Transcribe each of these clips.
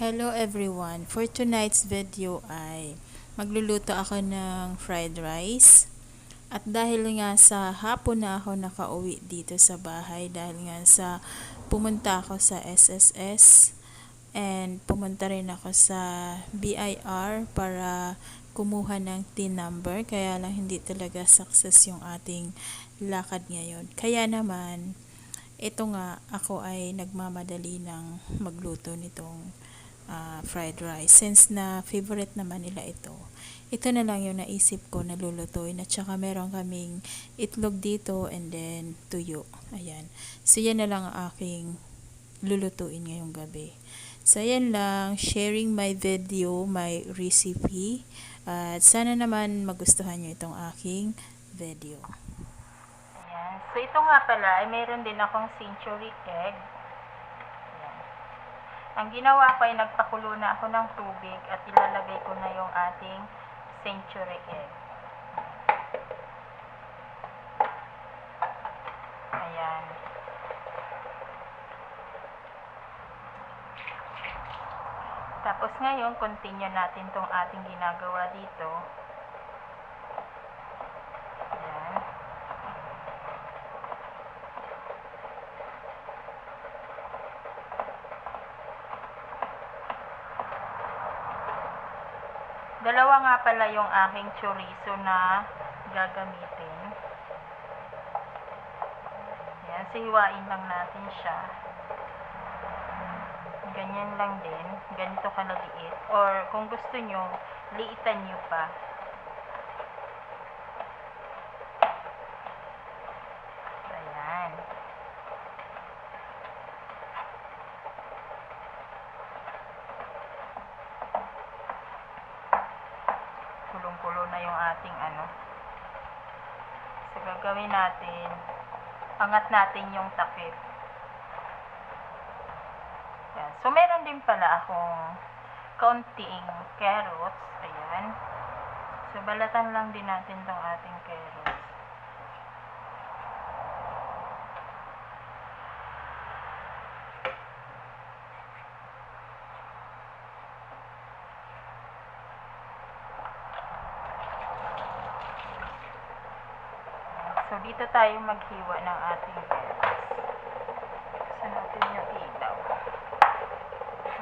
Hello everyone! For tonight's video ay magluluto ako ng fried rice. At dahil nga sa hapon na ako nakauwi dito sa bahay dahil nga sa pumunta ako sa SSS and pumunta rin ako sa BIR para kumuha ng TIN number kaya lang hindi talaga success yung ating lakad ngayon. Kaya naman ito nga ako ay nagmamadali ng magluto nitong uh, fried rice. Since na favorite naman nila ito ito na lang yung naisip ko na lulutuin at saka meron kaming itlog dito and then tuyo. Ayan. So yan na lang ang aking lulutuin ngayong gabi. So yan lang. Sharing my video my recipe. At sana naman magustuhan nyo itong aking video. Ayan. So ito nga pala ay meron din akong century egg. ayan ang ginawa ko ay nagpakulo na ako ng tubig at ilalagay ko na yung ating century egg. Ayan. Tapos ngayon, continue natin tong ating ginagawa dito. Ayan. Dalawa nga pala yung aking chorizo na gagamitin. Yan, sihiwain lang natin siya. Ganyan lang din. Ganito kalaliit. Or kung gusto nyo, liitan nyo pa. Ayan. kulong-kulo na yung ating ano. So, gagawin natin, angat natin yung takip. Yan. So, meron din pala akong kaunting carrots. Ayan. So, balatan lang din natin tong ating carrots. So, dito tayo maghiwa ng ating carrots. Gusto natin yung ilaw.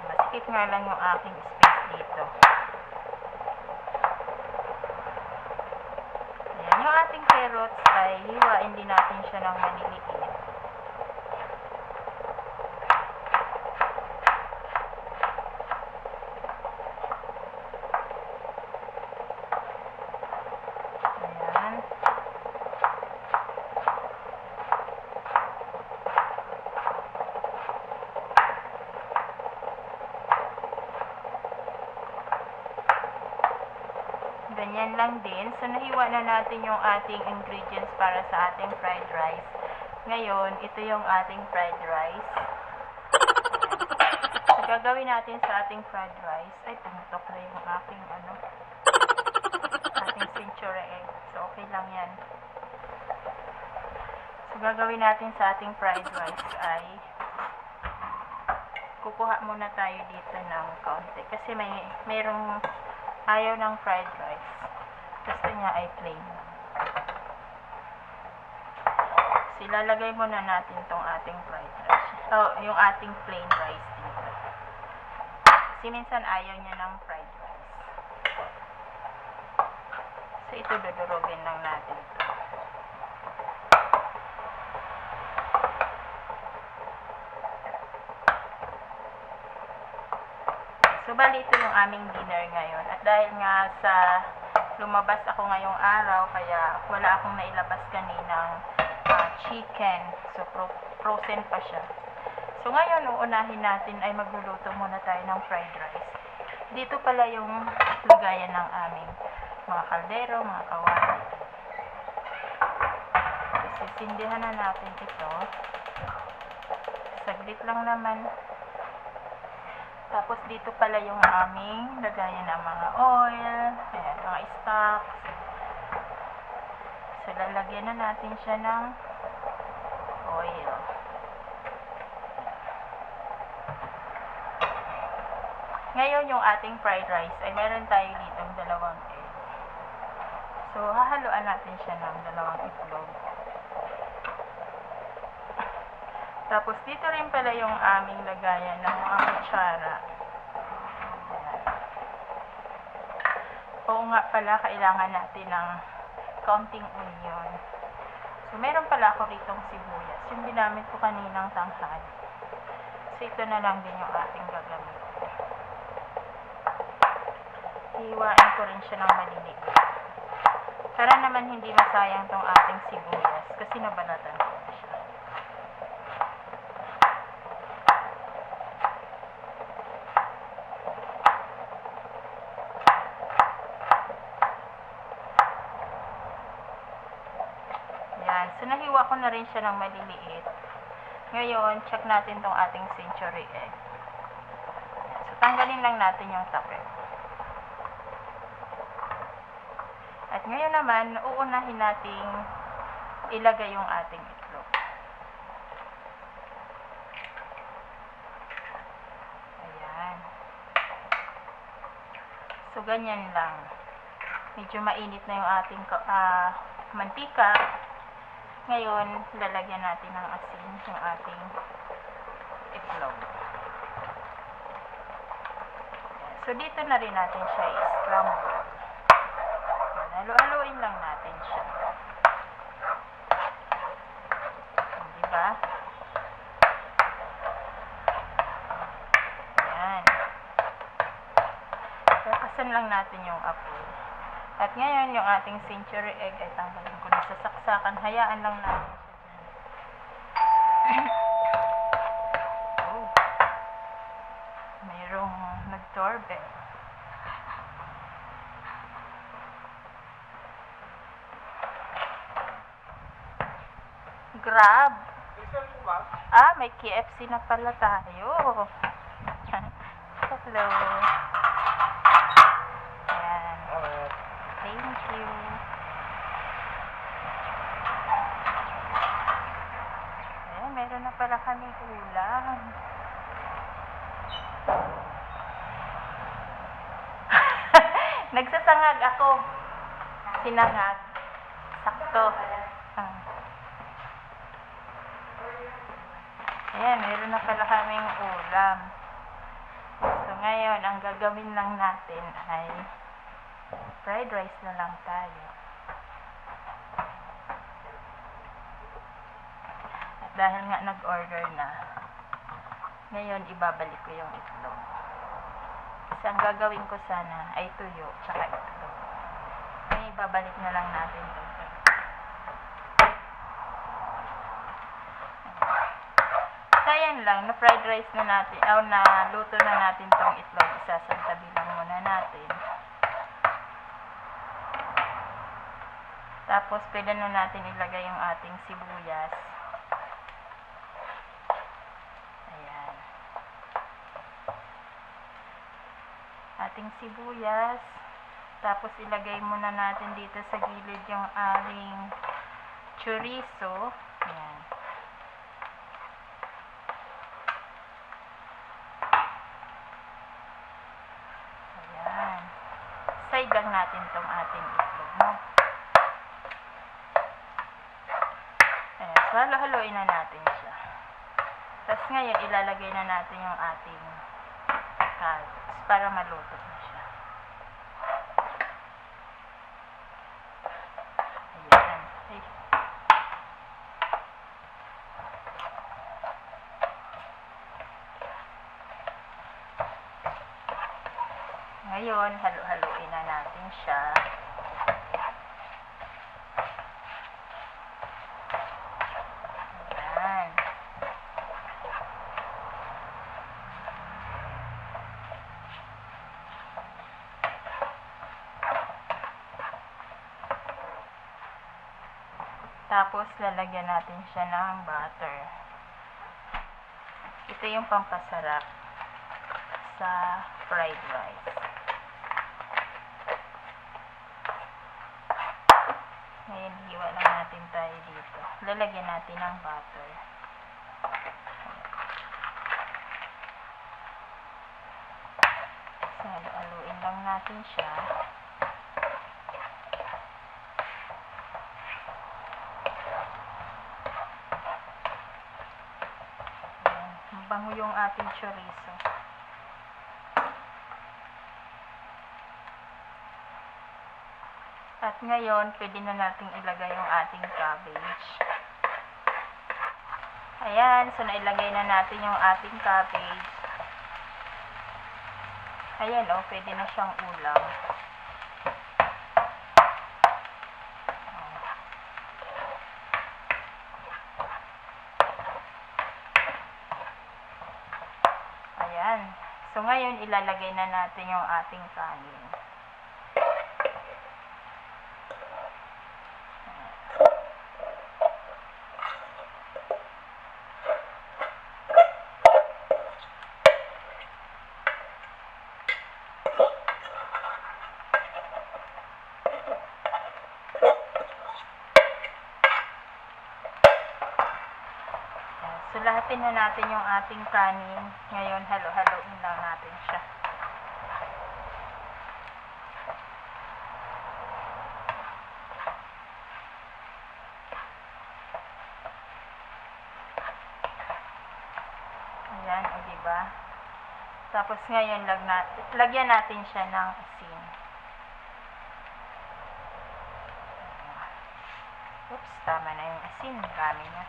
Masikip nga lang yung aking space dito. Ayan, yung ating carrots ay hiwain din natin siya ng maliliit. Ayan. Ganyan lang din. So, nahiwa na natin yung ating ingredients para sa ating fried rice. Ngayon, ito yung ating fried rice. So, gagawin natin sa ating fried rice. Ay, tumutok na yung aking, ano, ating century egg. So, okay lang yan. So, gagawin natin sa ating fried rice ay kukuha muna tayo dito ng kaunti. Kasi may, merong ayaw ng fried rice. Gusto niya ay plain. So, ilalagay muna natin tong ating fried rice. Oh, yung ating plain rice dito. Kasi minsan ayaw niya ng fried rice. So, ito dudurugin lang natin ito. Bali ito yung aming dinner ngayon. At dahil nga sa lumabas ako ngayong araw, kaya wala akong nailabas kaninang ah, chicken. So, pro- frozen pa siya. So, ngayon, uunahin natin ay magluluto muna tayo ng fried rice. Dito pala yung lagayan ng aming mga kaldero, mga kawali. So, sisindihan na natin ito. Saglit lang naman. Tapos dito pala yung aming lagayan ng mga oil, ayan, mga stocks. So lalagyan na natin siya ng oil. Ngayon, yung ating fried rice, ay meron tayo dito dalawang egg. So, hahaluan natin siya ng dalawang itlog. Tapos, dito rin pala yung aming lagayan ng mga kutsara. Oo nga pala, kailangan natin ng kaunting onion. So, meron pala ako ritong sibuyas. Yung ginamit ko kaninang tanghali. So, ito na lang din yung ating gagamitin. Hiwain ko rin siya ng maliliit. Para naman hindi masayang tong ating sibuyas kasi nabalatan ko na siya. Yan. So, nahiwa ko na rin siya ng maliliit. Ngayon, check natin tong ating century egg. So, tanggalin lang natin yung tapet. At ngayon naman, uunahin nating ilagay yung ating itlog. Ayan. So, ganyan lang. Medyo mainit na yung ating ah, mantika. Ngayon, lalagyan natin ng asin yung ating itlog. So, dito na rin natin siya i-scramble. Halo-haloin lang natin siya. Diba? Ayan. Kakasan lang natin yung apoy. At ngayon, yung ating century egg ay tanggalin ko na sa saksakan. Hayaan lang natin siya dyan. oh. Mayroong nag-doorbell. Grab. Ah, may KFC na pala tayo. Hello. Ayan. Thank you. Ayan, meron na pala kaming ulam. Nagsasangag ako. Sinangag. Sakto. Ah. Ayan, meron na pala kaming ulam. So, ngayon, ang gagawin lang natin ay fried rice na lang tayo. At dahil nga nag-order na, ngayon ibabalik ko yung itlog. Kasi ang gagawin ko sana ay tuyo, tsaka itlog. Ngayon ibabalik na lang natin ito. Sayang lang, na fried rice na natin, o na luto na natin tong itlog, isasantabi lang muna natin. Tapos, pwede na natin ilagay yung ating sibuyas. Ayan. Ating sibuyas. Tapos, ilagay muna natin dito sa gilid yung ating chorizo. Ayan. Ayan. Side lang natin tong ating itlog, no? Ayan. So, halo-haloin na natin siya. Tapos ngayon, ilalagay na natin yung ating carrots para maluto na siya. Ayan. Ay. Ngayon, halo-haloin na natin siya. Ayan. Tapos, lalagyan natin siya ng butter. Ito yung pampasarap sa fried rice. Ngayon, hiwa lang natin tayo dito. Lalagyan natin ng butter. Halo-haluin lang natin siya. Ayan, Mabango yung ating chorizo. At ngayon, pwede na nating ilagay yung ating cabbage. Ayan, so nailagay na natin yung ating cabbage. Ayan o, oh, pwede na siyang ulam. Ayan. So ngayon, ilalagay na natin yung ating kanin. Lahatin na natin yung ating kanin. Ngayon, halo-haloin lang natin siya. Ayan, o diba? Tapos ngayon, lag na, lagyan natin siya ng asin. Oops, tama na yung asin. Dami na.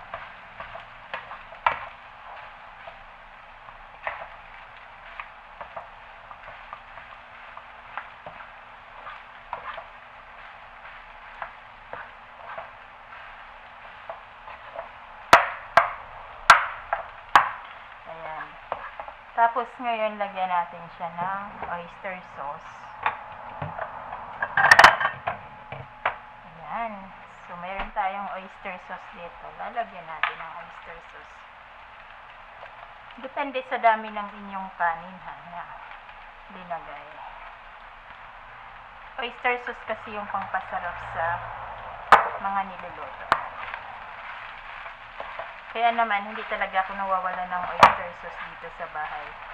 Ayan. Tapos ngayon, lagyan natin siya ng oyster sauce. Ayan. So, meron tayong oyster sauce dito. Lalagyan natin ng oyster sauce. Depende sa dami ng inyong kanin ha, na linagay. Oyster sauce kasi yung pangpasarap sa mga niluluto. Kaya naman, hindi talaga ako nawawala ng oyster sauce dito sa bahay.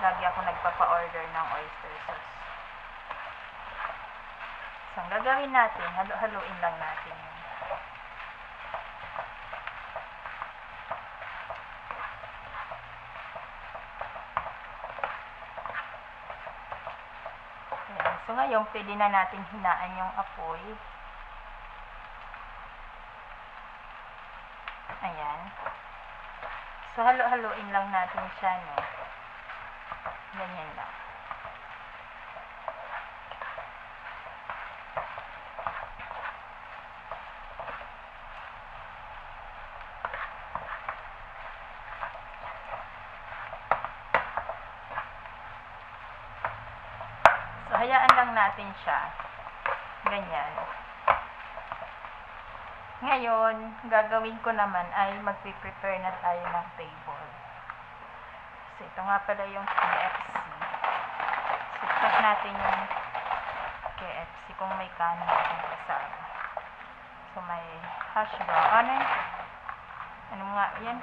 Lagi ako nagpapa-order ng oyster sauce. So, ang gagawin natin, halo-haloin lang natin yun. Ayan. So, ngayon, pwede na natin hinaan yung apoy. Ayan. So, halo-haloin lang natin siya, no? Ganyan lang. So, hayaan lang natin siya. Ganyan. Ngayon, gagawin ko naman ay magpiprepare na tayo ng table. So, ito nga pala yung KFC. So, natin yung KFC kung may kanin akong. So, may hash brown. Ano yun? Ano nga yan?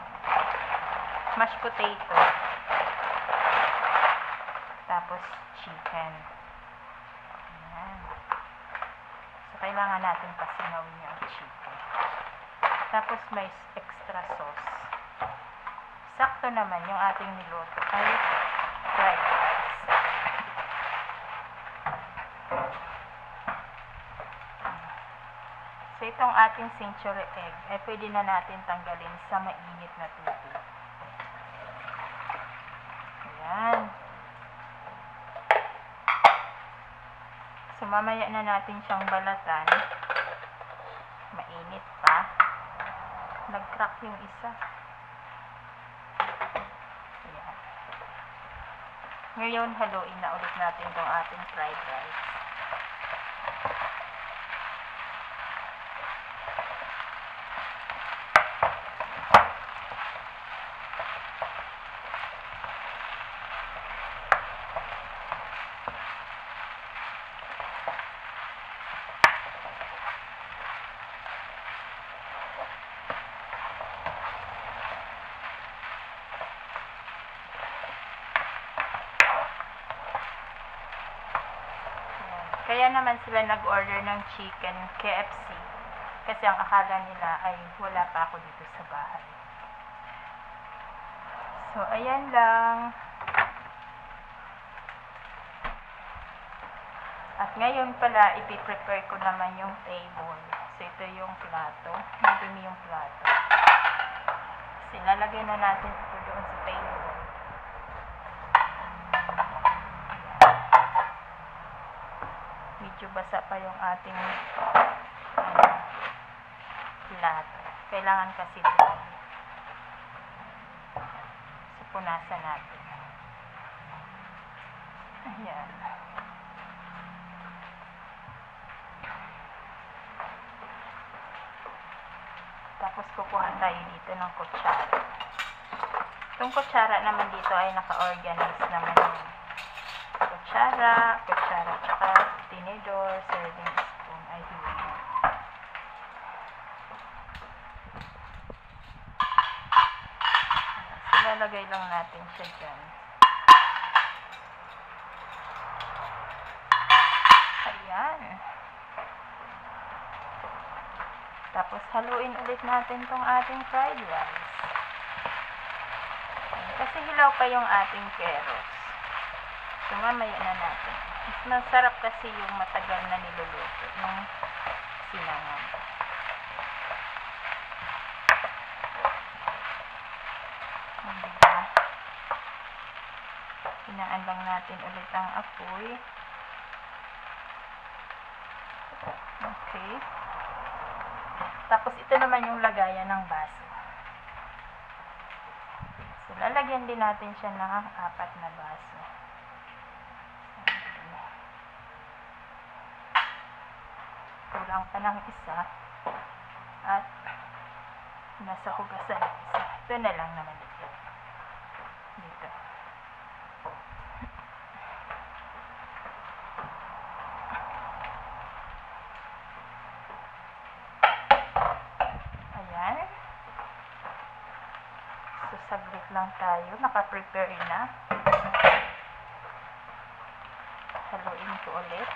Mashed potato. Tapos, chicken. Ayan. So, kailangan natin pasinawin yung chicken. Tapos may extra sauce. Sakto naman yung ating niluto rice. So itong ating century egg ay pwede na natin tanggalin sa mainit na tubig. Ayan. So mamaya na natin siyang balatan. Mainit pa. Nag-crack yung isa. Ayan. Ngayon, haluin na ulit natin itong ating fried rice. Kaya naman sila nag-order ng chicken KFC. Kasi ang akala nila ay wala pa ako dito sa bahay. So, ayan lang. At ngayon pala, ipiprepare ko naman yung table. So, ito yung plato. Madumi yung plato. So, ilalagay na natin ito doon sa table. Medyo basa pa yung ating plato. Kailangan kasi dry. So, punasan natin. Ayan. Tapos kukuha tayo dito ng kutsara. Itong kutsara naman dito ay naka-organize naman yun. Kutsara, kutsara, tsaka tinidor, serving spoon ay yun. Silalagay lang natin siya dyan. Ayan. Tapos haluin ulit natin tong ating fried rice. Kasi hilaw pa yung ating carrots. So mamaya na natin. Mas masarap kasi yung matagal na niluluto ng sinangag. Ayan, diba? Hinaan lang natin ulit ang apoy. Okay. Tapos ito naman yung lagayan ng baso. So lalagyan din natin siya ng apat na baso. Kulang pa ng isa. At nasa hugasan ng isa. Ito na lang naman dito. Dito. Ayan. So, saglit lang tayo. Naka-prepare na. Haluin ko ulit.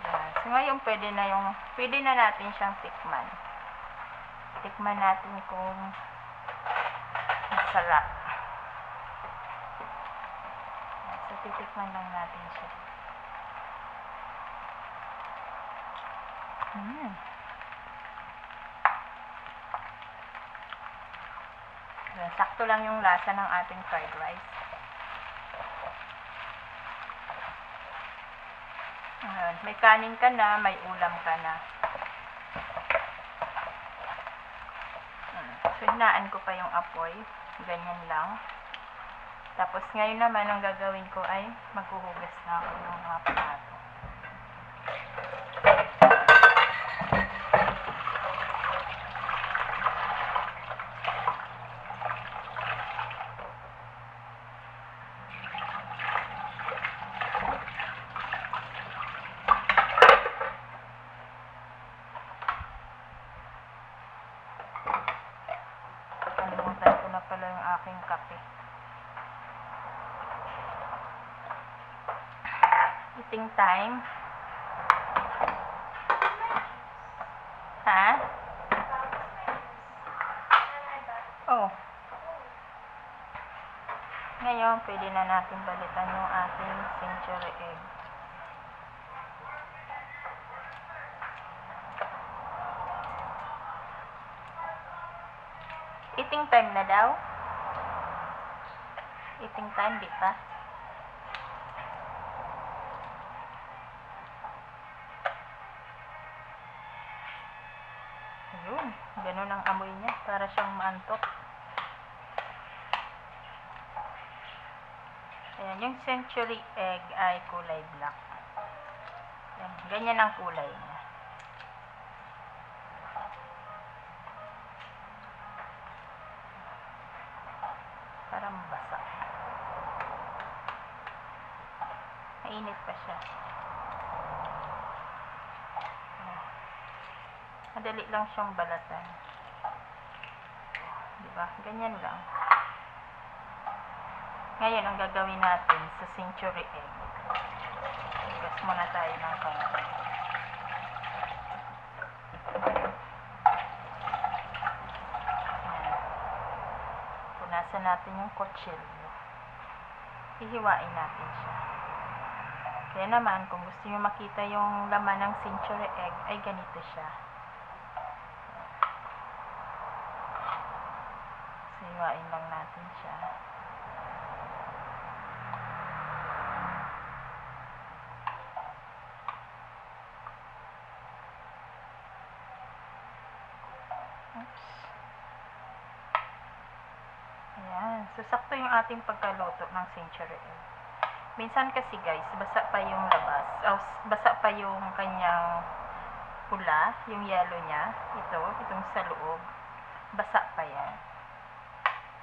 Yan. So, ngayon pwede na yung, pwede na natin siyang tikman. Tikman natin kung masarap. So, titikman lang natin siya. Mm. Sakto lang yung lasa ng ating fried rice. Ayan, may kanin ka na, may ulam ka na. Mm, So, hinaan ko pa yung apoy. Ganyan lang. Tapos, ngayon naman, ang gagawin ko ay maghuhugas na ako ng mga. Kalimutan ko na pala yung aking kape. Eating time. Ha? Oh. Ngayon, pwede na natin balitan yung ating century egg. Eating time na daw? Eating time, di ba? Ayun, ganun ang amoy niya. Para siyang maantok. Ayan, yung century egg ay kulay black. Ayan, ganyan ang kulay niya. Mabasa. Mainit pa siya. Madali lang siyang balatan. Diba? Ganyan lang. Ngayon, ang gagawin natin sa century egg. Gas muna tayo ng konti. Punasan natin yung kutsilyo. Hihiwain natin siya. Kaya naman, kung gusto nyo makita yung laman ng century egg, ay ganito siya. So, hiwain lang natin siya. Oops. Ayan. Yung ating pagkaluto ng century egg. Minsan kasi guys, basa pa yung labas. Oh, basa pa yung kanyang pula, yung yellow niya. Ito, itong sa loob. Basa pa yan.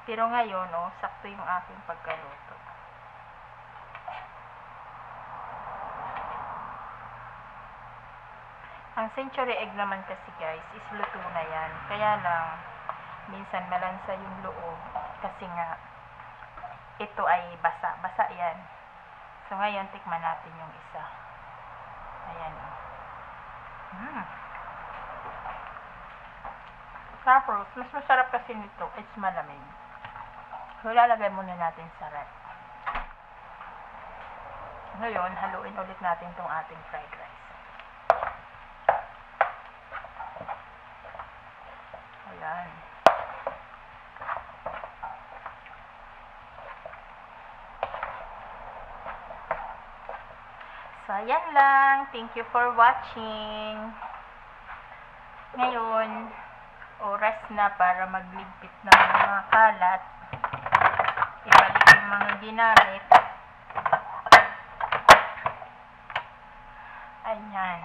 Pero ngayon, no, sakto yung aking pagkaluto. Ang century egg naman kasi guys, is luto na yan. Kaya lang, minsan malansa yung loob. Kasi nga, ito ay basa. Basa yan. So, ngayon, tikman natin yung isa. Ayan. o. Mm. Tapos, mas masarap kasi nito, it's malamig. So, lalagay muna natin sa rep. Ngayon, haluin ulit natin tong ating fried rice. Ayan. So, ayan lang. Thank you for watching. Ngayon, oras na para magligpit ng mga kalat. Ibalik yung mga ginamit. Ayan.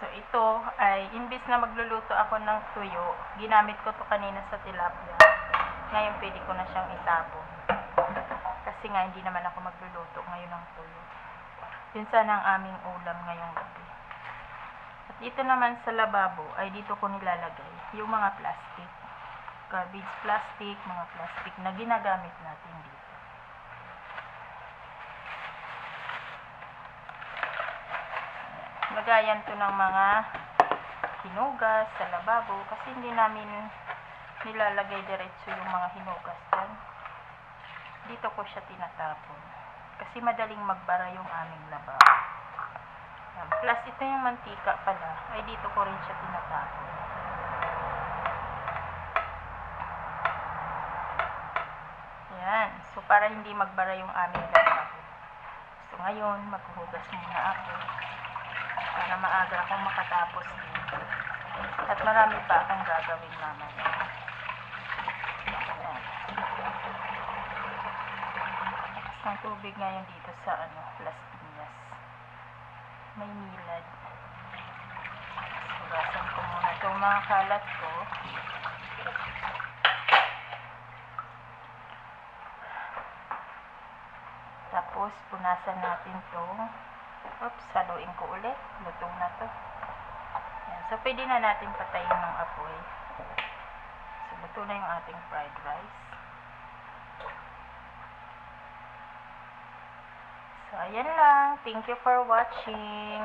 So, ito ay, imbis na magluluto ako ng tuyo, ginamit ko to kanina sa tilapia. Ngayon, pwede ko na siyang itapon. Kasi nga, hindi naman ako magluluto ngayon ng tuyo. Yun sana ang aming ulam ngayong gabi. At dito naman sa lababo, ay dito ko nilalagay yung mga plastic. Garbage plastic, mga plastic na ginagamit natin dito. Lagayan to ng mga hinugas sa lababo kasi hindi namin nilalagay diretso yung mga hinugas dyan. Dito ko siya tinatapon. Kasi madaling magbara yung aming lababo. Yan. Plus ito yung mantika pala, ay dito ko rin siya tinatapon. Yan. So para hindi magbara yung aming lababo. So ngayon, maghuhugas muna ako para maaga akong makatapos dito. At marami pa akong gagawin mamaya. Ayan. Lakas ng tubig ngayon dito sa ano, Las Piñas. May nilad. Hugasan ko muna itong mga kalat ko. Tapos, punasan natin itong Oops, haluin ko ulit. Lutong na to. Yan. So, pwede na natin patayin ng apoy. So, luto na yung ating fried rice. So, ayan lang. Thank you for watching.